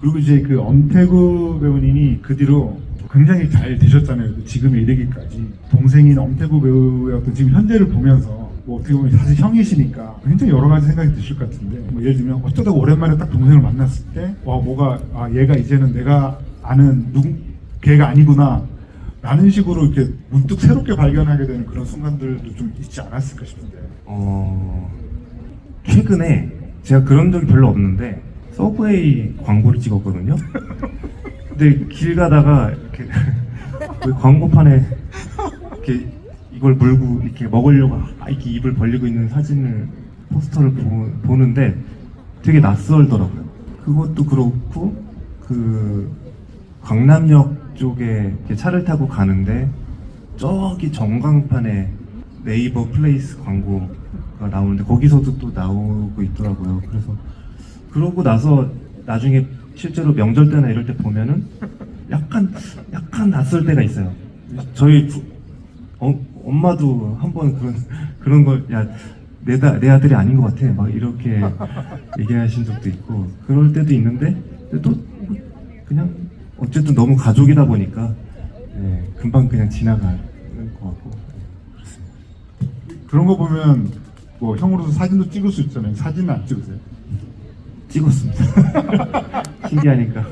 그리고 이제 그 엄태구 배우님이 그 뒤로 굉장히 잘 되셨잖아요. 그 지금에 이르기까지. 동생인 엄태구 배우의 어떤 지금 현재를 보면서 뭐 어떻게 보면 사실 형이시니까 굉장히 여러 가지 생각이 드실 것 같은데 뭐 예를 들면 어쩌다 오랜만에 딱 동생을 만났을 때 와 뭐가 아 얘가 이제는 내가 아는 누구 걔가 아니구나 라는 식으로 이렇게 문득 새롭게 발견하게 되는 그런 순간들도 좀 있지 않았을까 싶은데 어, 최근에 제가 그런 적이 별로 없는데 서브웨이 광고를 찍었거든요. 근데 길 가다가 이렇게 그 광고판에 이렇게 이걸 물고 이렇게 먹으려고 아, 이렇게 입을 벌리고 있는 사진을 포스터를 보, 는데 되게 낯설더라고요. 그것도 그렇고 그 강남역 쪽에 차를 타고 가는데 저기 전광판에 네이버 플레이스 광고가 나오는데 거기서도 또 나오고 있더라고요. 그래서 그러고 나서 나중에 실제로 명절 때나 이럴 때 보면은 약간 약간 낯설 때가 있어요. 저희 부- 어, 엄마도 한 번 그런 그런 걸야내 내 아들이 아닌 것 같아 막 이렇게 얘기하신 적도 있고 그럴 때도 있는데 또 그냥 어쨌든 너무 가족이다 보니까 예, 금방 그냥 지나가는 것 같고 그런 거 보면 뭐 형으로서 사진도 찍을 수 있잖아요. 사진은 안 찍으세요? 찍었습니다. 신기하니까